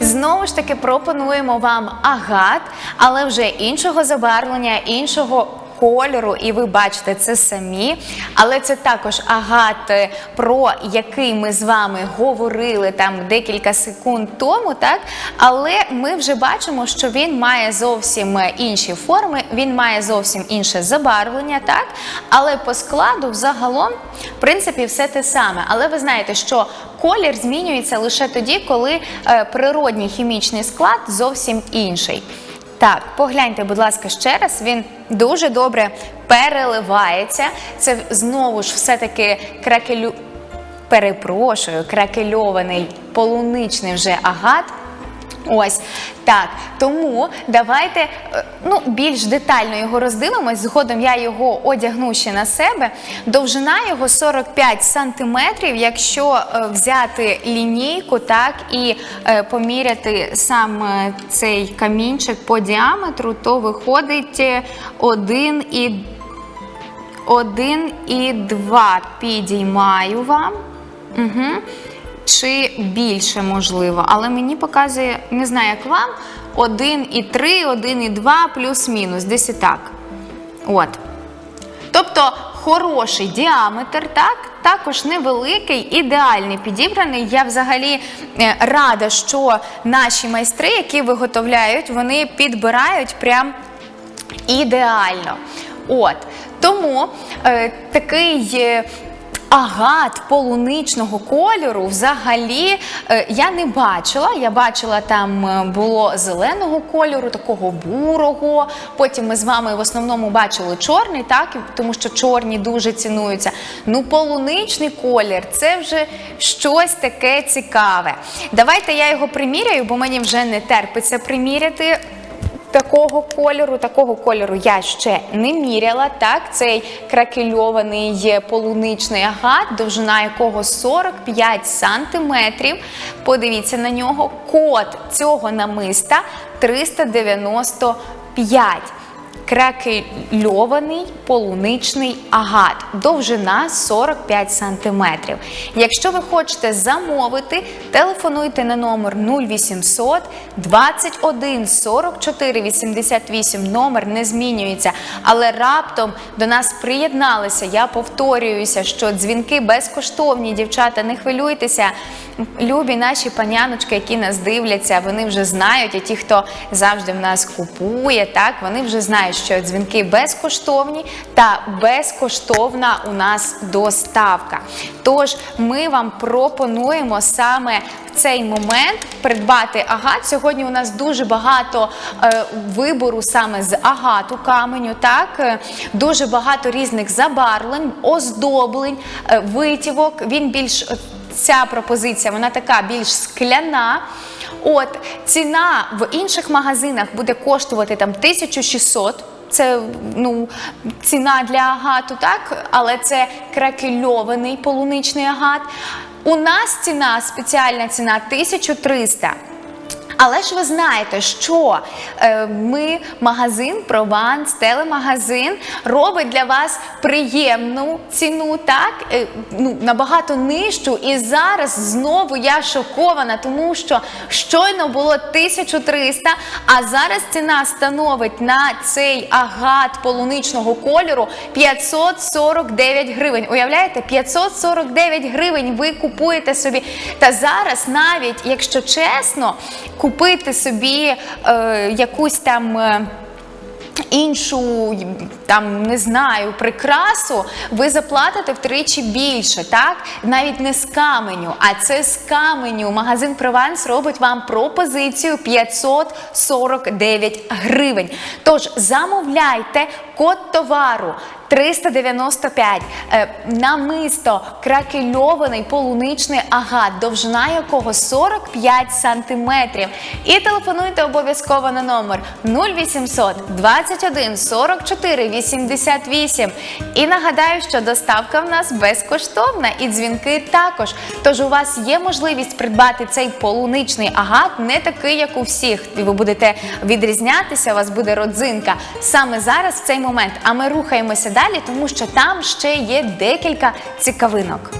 Знову ж таки пропонуємо вам агат, але вже іншого забарвлення, іншого. Кольору, і ви бачите це самі, але це також агат, про який ми з вами говорили там декілька секунд тому, так але ми вже бачимо, що він має зовсім інші форми, він має зовсім інше забарвлення, так але по складу взагалом, в принципі, все те саме. Але ви знаєте, що колір змінюється лише тоді, коли е, природній хімічний склад зовсім інший. Так, погляньте, будь ласка, ще раз. Він дуже добре переливається. Це знову ж все-таки кракелю. Перепрошую, кракельований полуничний вже агат. Ось так. Тому давайте е, ну, більш детально його роздивимось. Згодом я його одягну ще на себе. Довжина його 45 сантиметрів. Якщо е, взяти лінійку, так і е, поміряти сам цей камінчик по діаметру, то виходить 1 і 1 і 2 підіймаю вам. Угу. Чи більше можливо, але мені показує, не знаю, як вам, 1 і 3, 1 і 2, плюс-мінус, десь і так. От. Тобто хороший діаметр, так? Також невеликий, ідеальний підібраний. Я взагалі е, рада, що наші майстри, які виготовляють, вони підбирають прям ідеально. От. Тому е, такий. Агат полуничного кольору взагалі е, я не бачила. Я бачила, там е, було зеленого кольору, такого бурого. Потім ми з вами в основному бачили чорний, так тому що чорні дуже цінуються. Ну, полуничний колір це вже щось таке цікаве. Давайте я його приміряю, бо мені вже не терпиться приміряти. Такого кольору, такого кольору я ще не міряла. Так, цей кракельований полуничний агат, довжина якого 45 сантиметрів. Подивіться на нього. Код цього намиста 395. Кракельований полуничний агат, довжина 45 см. Якщо ви хочете замовити, телефонуйте на номер 0800 21 44 88. Номер не змінюється, але раптом до нас приєдналися. Я повторююся, що дзвінки безкоштовні, дівчата, не хвилюйтеся. Любі наші паняночки, які нас дивляться, вони вже знають, і ті, хто завжди в нас купує, так вони вже знають, що дзвінки безкоштовні та безкоштовна у нас доставка. Тож ми вам пропонуємо саме в цей момент придбати агат. Сьогодні у нас дуже багато е, вибору саме з агату каменю. Так Е, дуже багато різних забарвлень, оздоблень, е, витівок. Він більш ця пропозиція вона така більш скляна. От ціна в інших магазинах буде коштувати там 1600. Це ну, ціна для агату, так? Але це кракельований полуничний агат. У нас ціна, спеціальна ціна 1300. Але ж ви знаєте, що е, ми, магазин Прованс, телемагазин, робить для вас приємну ціну, так е, ну, набагато нижчу. І зараз знову я шокована, тому що щойно було 1300, а зараз ціна становить на цей агат полуничного кольору 549 гривень. Уявляєте, 549 гривень ви купуєте собі. Та зараз, навіть якщо чесно, купити собі е, якусь там. Е, Іншу там не знаю прикрасу, ви заплатите втричі більше, так навіть не з каменю, а це з каменю. Магазин Прованс робить вам пропозицію 549 гривень. Тож замовляйте код товару 395, е, намисто кракельований полуничний агат, довжина якого 45 сантиметрів. І телефонуйте обов'язково на номер 0800 21 44 88. І нагадаю, що доставка в нас безкоштовна і дзвінки також. Тож у вас є можливість придбати цей полуничний агат, не такий, як у всіх. І ви будете відрізнятися, у вас буде родзинка саме зараз в цей момент. А ми рухаємося далі, тому що там ще є декілька цікавинок.